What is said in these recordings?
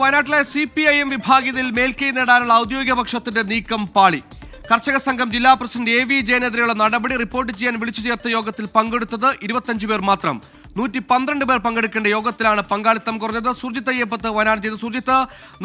വയനാട്ടിലെ C P I M വിഭാഗീയതയിൽ മേൽക്കൈ നേടാനുള്ള ഔദ്യോഗിക പക്ഷത്തിന്റെ നീക്കം പാളി. കർഷക സംഘം ജില്ലാ പ്രസിഡന്റ് എ വി ജയനെതിരെയുള്ള നടപടി റിപ്പോർട്ട് ചെയ്യാൻ വിളിച്ചു ചേർത്ത യോഗത്തിൽ പങ്കെടുത്തത് ഇരുപത്തഞ്ചു പേർ മാത്രം. നൂറ്റി പന്ത്രണ്ട് പേർ പങ്കെടുക്കേണ്ട യോഗത്തിലാണ് പങ്കാളിത്തം കുറഞ്ഞത്. സുർജിത്ത് അയ്യപ്പത്ത് വയനാട് ചെയ്തു. സുർജിത്ത്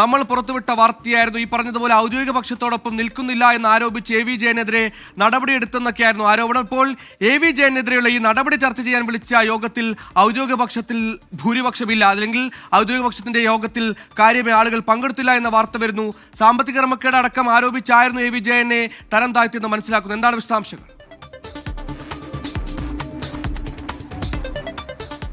നമ്മൾ പുറത്തുവിട്ട വാർത്തയായിരുന്നു. ഈ പറഞ്ഞതുപോലെ ഔദ്യോഗിക പക്ഷത്തോടൊപ്പം നിൽക്കുന്നില്ല എന്ന് ആരോപിച്ച് എ വി ജയനെതിരെ നടപടിയെടുത്തെന്നൊക്കെയായിരുന്നു ആരോപണം. ഇപ്പോൾ എ വി ജയനെതിരെയുള്ള ഈ നടപടി ചർച്ച ചെയ്യാൻ വിളിച്ച യോഗത്തിൽ ഔദ്യോഗിക പക്ഷത്തിൽ ഭൂരിപക്ഷമില്ല. അല്ലെങ്കിൽ ഔദ്യോഗിക പക്ഷത്തിന്റെ യോഗത്തിൽ കാര്യമേ ആളുകൾ പങ്കെടുത്തില്ല എന്ന വാർത്ത വരുന്നു. സാമ്പത്തിക ക്രമക്കേട് അടക്കം ആരോപിച്ചായിരുന്നു എ വി ജയനെ തരം താഴ്ത്തിയെന്ന് മനസ്സിലാക്കുന്നു. എന്താണ് വിശദാംശങ്ങൾ?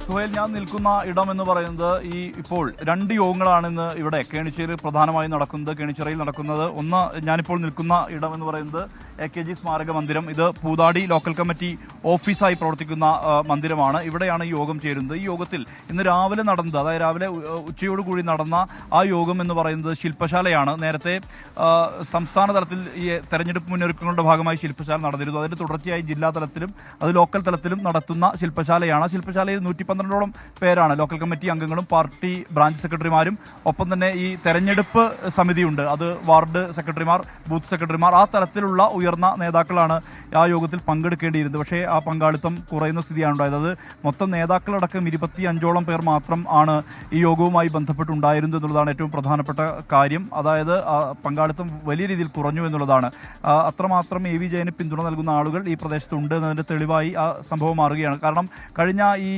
സുഹേൽ ഞാൻ നിൽക്കുന്ന ഇടം എന്ന് പറയുന്നത് ഈ ഇപ്പോൾ രണ്ട് യോഗങ്ങളാണ് ഇന്ന് ഇവിടെ. കേണിച്ചേരി പ്രധാനമായും നടക്കുന്നത് കേണിച്ചിറയിൽ നടക്കുന്നത്. ഒന്ന് ഞാനിപ്പോൾ നിൽക്കുന്ന ഇടം എന്ന് പറയുന്നത് എ കെ ജി സ്മാരക മന്ദിരം. ഇത് പൂതാടി ലോക്കൽ കമ്മിറ്റി ഓഫീസായി പ്രവർത്തിക്കുന്ന മന്ദിരമാണ്. ഇവിടെയാണ് ഈ യോഗം ചേരുന്നത്. ഈ യോഗത്തിൽ ഇന്ന് രാവിലെ നടന്നത് അതായത് രാവിലെ ഉച്ചയോട് ഉച്ചയോടുകൂടി നടന്ന ആ യോഗം എന്ന് പറയുന്നത് ശില്പശാലയാണ്. നേരത്തെ സംസ്ഥാന തലത്തിൽ ഈ തെരഞ്ഞെടുപ്പ് മുന്നൊരുക്കങ്ങളുടെ ഭാഗമായി ശില്പശാല നടന്നിരുന്നു. അതിന്റെ തുടർച്ചയായി ജില്ലാ തലത്തിലും അത് ലോക്കൽ തലത്തിലും നടത്തുന്ന ശില്പശാലയാണ്. ശില്പശാലയിൽ നൂറ്റി പന്ത്രണ്ടോളം പേരാണ് ലോക്കൽ കമ്മിറ്റി അംഗങ്ങളും പാർട്ടി ബ്രാഞ്ച് സെക്രട്ടറിമാരും. ഒപ്പം തന്നെ ഈ തെരഞ്ഞെടുപ്പ് സമിതിയുണ്ട്. അത് വാർഡ് സെക്രട്ടറിമാർ ബൂത്ത് സെക്രട്ടറിമാർ ആ തലത്തിലുള്ള ഉയർന്ന നേതാക്കളാണ് ആ യോഗത്തിൽ പങ്കെടുക്കേണ്ടിയിരുന്നത്. പക്ഷേ പങ്കാളിത്തം കുറയുന്ന സ്ഥിതിയാണ് ഉണ്ടായത്. അത് മൊത്തം നേതാക്കളടക്കം ഇരുപത്തി അഞ്ചോളം പേർ മാത്രം ആണ് ഈ യോഗവുമായി ബന്ധപ്പെട്ടുണ്ടായിരുന്നത് എന്നുള്ളതാണ് ഏറ്റവും പ്രധാനപ്പെട്ട കാര്യം. അതായത് ആ പങ്കാളിത്തം വലിയ രീതിയിൽ കുറഞ്ഞു എന്നുള്ളതാണ്. അത്രമാത്രം എ വി ജയന് പിന്തുണ നൽകുന്ന ആളുകൾ ഈ പ്രദേശത്തുണ്ട് എന്നതിന്റെ തെളിവായി ആ സംഭവം മാറുകയാണ്. കാരണം കഴിഞ്ഞ ഈ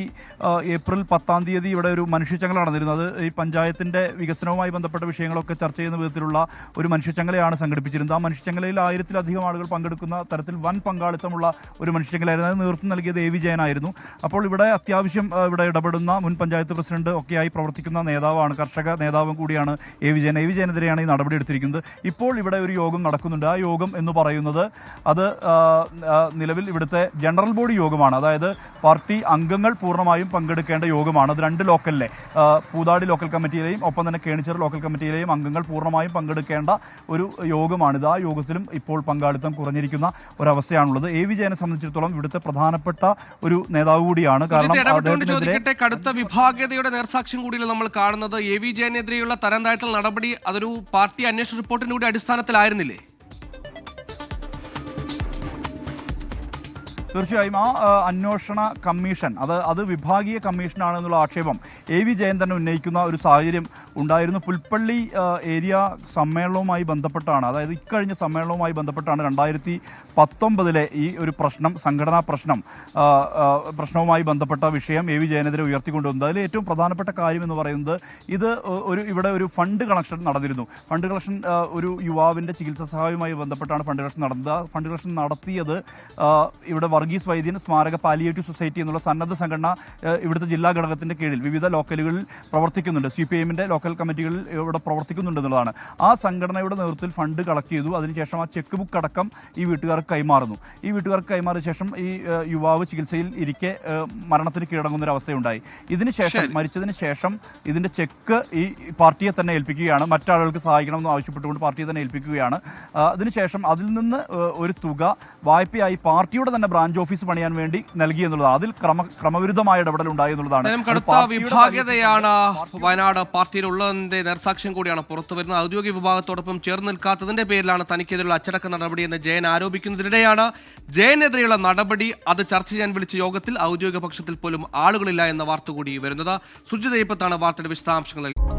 ഏപ്രിൽ പത്താം തീയതി ഇവിടെ ഒരു മനുഷ്യച്ചങ്ങല നടന്നിരുന്നത്. ഈ പഞ്ചായത്തിന്റെ വികസനവുമായി ബന്ധപ്പെട്ട വിഷയങ്ങളൊക്കെ ചർച്ച ചെയ്യുന്ന വിധത്തിലുള്ള ഒരു മനുഷ്യച്ചങ്ങലയാണ് സംഘടിപ്പിച്ചിരുന്നത്. ആ മനുഷ്യച്ചങ്ങലയിൽ ആയിരത്തിലധികം ആളുകൾ പങ്കെടുക്കുന്ന തരത്തിൽ വൻ പങ്കാളിത്തമുള്ള ഒരു മനുഷ്യച്ചങ്ങലായിരുന്നു അത് നേതൃത്വം നൽകിയത് എ വി ജയനായിരുന്നു. അപ്പോൾ ഇവിടെ അത്യാവശ്യം ഇവിടെ ഇടപെടുന്ന മുൻ പഞ്ചായത്ത് പ്രസിഡന്റ് ഒക്കെയായി പ്രവർത്തിക്കുന്ന നേതാവാണ് കർഷക നേതാവും കൂടിയാണ് എ വിജയൻ എ വിജയനെതിരെയാണ് ഈ നടപടി എടുത്തിരിക്കുന്നത്. ഇപ്പോൾ ഇവിടെ ഒരു യോഗം നടക്കുന്നുണ്ട്. ആ യോഗം എന്ന് പറയുന്നത് അത് നിലവിൽ ഇവിടുത്തെ ജനറൽ ബോഡി യോഗമാണ്. അതായത് പാർട്ടി അംഗങ്ങൾ പൂർണമായും പങ്കെടുക്കേണ്ട യോഗമാണ്. അത് രണ്ട് ലോക്കലിലെ പൂതാടി ലോക്കൽ കമ്മിറ്റിയിലെയും ഒപ്പം തന്നെ കേണിച്ചർ ലോക്കൽ കമ്മിറ്റിയിലെയും അംഗങ്ങൾ പൂർണമായും പങ്കെടുക്കേണ്ട ഒരു യോഗമാണിത്. ആ യോഗത്തിലും ഇപ്പോൾ പങ്കാളിത്തം കുറഞ്ഞിരിക്കുന്ന ഒരവസ്ഥയാണുള്ളത്. എ വിജയനെ സംബന്ധിച്ചിടത്തോളം ഇവിടുത്തെ പ്രധാനപ്പെട്ട ഒരു നേതാവ് കൂടിയാണ്. കാരണം കടുത്ത വിഭാഗീയതയുടെ നേർസാക്ഷ്യം കൂടിയല്ല നമ്മൾ കാണുന്നത്? എ വി ജയനെതിരെയുള്ള തരം താഴ്ത്തൽ നടപടി അതൊരു പാർട്ടി അന്വേഷണ റിപ്പോർട്ടിന്റെ കൂടി അടിസ്ഥാനത്തിലായിരുന്നില്ലേ? തീർച്ചയായും ആ അന്വേഷണ കമ്മീഷൻ അത് അത് വിഭാഗീയ കമ്മീഷനാണെന്നുള്ള ആക്ഷേപം എ വി ജയൻ തന്നെ ഉന്നയിക്കുന്ന ഒരു സാഹചര്യം ഉണ്ടായിരുന്നു. പുൽപ്പള്ളി ഏരിയ സമ്മേളനവുമായി ബന്ധപ്പെട്ടാണ് അതായത് ഇക്കഴിഞ്ഞ സമ്മേളനവുമായി ബന്ധപ്പെട്ടാണ് രണ്ടായിരത്തി പത്തൊമ്പതിലെ ഈ ഒരു പ്രശ്നം സംഘടനാ പ്രശ്നം പ്രശ്നവുമായി ബന്ധപ്പെട്ട വിഷയം എ വി ജയനെതിരെ ഉയർത്തിക്കൊണ്ടുവന്നത് അതിൽ ഏറ്റവും പ്രധാനപ്പെട്ട കാര്യം എന്ന് പറയുന്നത് ഇത് ഒരു ഇവിടെ ഒരു ഫണ്ട് കളക്ഷൻ നടന്നിരുന്നു. ഫണ്ട് കളക്ഷൻ ഒരു യുവാവിന്റെ ചികിത്സാ സഹായവുമായി ബന്ധപ്പെട്ടാണ് ഫണ്ട് കളക്ഷൻ നടന്നത്. ഫണ്ട് കളക്ഷൻ നടത്തിയത് ഇവിടെ വർഗീസ് വൈദ്യൻ സ്മാരക പാലിയേറ്റീവ് സൊസൈറ്റി എന്നുള്ള സന്നദ്ധ സംഘടന ഇവിടുത്തെ ജില്ലാ ഘടകത്തിന്റെ കീഴിൽ വിവിധ ലോക്കലുകളിൽ പ്രവർത്തിക്കുന്നുണ്ട്. സി പി എമ്മിന്റെ ലോക്കൽ കമ്മിറ്റികളിൽ ഇവിടെ പ്രവർത്തിക്കുന്നുണ്ട് എന്നുള്ളതാണ്. ആ സംഘടനയുടെ നേതൃത്വത്തിൽ ഫണ്ട് കളക്ട് ചെയ്തു. അതിനുശേഷം ആ ചെക്ക് ബുക്ക് അടക്കം ഈ വീട്ടുകാർക്ക് കൈമാറുന്നു. ഈ വീട്ടുകാർക്ക് കൈമാറിയ ശേഷം ഈ യുവാവ് ചികിത്സയിൽ ഇരിക്കെ മരണത്തിന് കീഴടങ്ങുന്ന ഒരു അവസ്ഥയുണ്ടായി. ഇതിനുശേഷം മരിച്ചതിന് ശേഷം ഇതിന്റെ ചെക്ക് ഈ പാർട്ടിയെ തന്നെ ഏൽപ്പിക്കുകയാണ്. മറ്റാളുകൾക്ക് സഹായിക്കണമെന്ന് ആവശ്യപ്പെട്ടുകൊണ്ട് പാർട്ടിയെ തന്നെ ഏൽപ്പിക്കുകയാണ്. അതിനുശേഷം അതിൽ നിന്ന് ഒരു തുക വായ്പയായി പാർട്ടിയുടെ തന്നെ ബ്രാഞ്ച് ഓഫീസ് പണിയാൻ വേണ്ടി നൽകി എന്നുള്ളതാണ് അതിൽ ക്രമ ക്രമവിരുദ്ധമായ ഇടപെടൽ ഉണ്ടായി എന്നുള്ളതാണ്. കടുത്ത വിഭാഗീയതയാണ് വയനാട് പാർട്ടിയിലുള്ളതിന്റെ നേർസാക്ഷ്യം കൂടിയാണ് പുറത്തു വരുന്നത്. ഔദ്യോഗിക വിഭാഗത്തോടൊപ്പം ചേർന്ന് നിൽക്കാത്തതിന്റെ പേരിലാണ് തനിക്കെതിരെയുള്ള അച്ചടക്ക നടപടി എന്ന് ജയൻ ആരോപിക്കുന്നതിനിടെയാണ് ജയനെതിരെയുള്ള നടപടി. അത് ചർച്ച ചെയ്യാൻ വിളിച്ച യോഗത്തിൽ ഔദ്യോഗിക പക്ഷത്തിൽ പോലും ആളുകളില്ല എന്ന വാർത്ത കൂടി വരുന്നത്. സുജിത് ഇപ്പത്താണ് വാർത്തയുടെ വിശദാംശങ്ങൾ. നൽകിയത്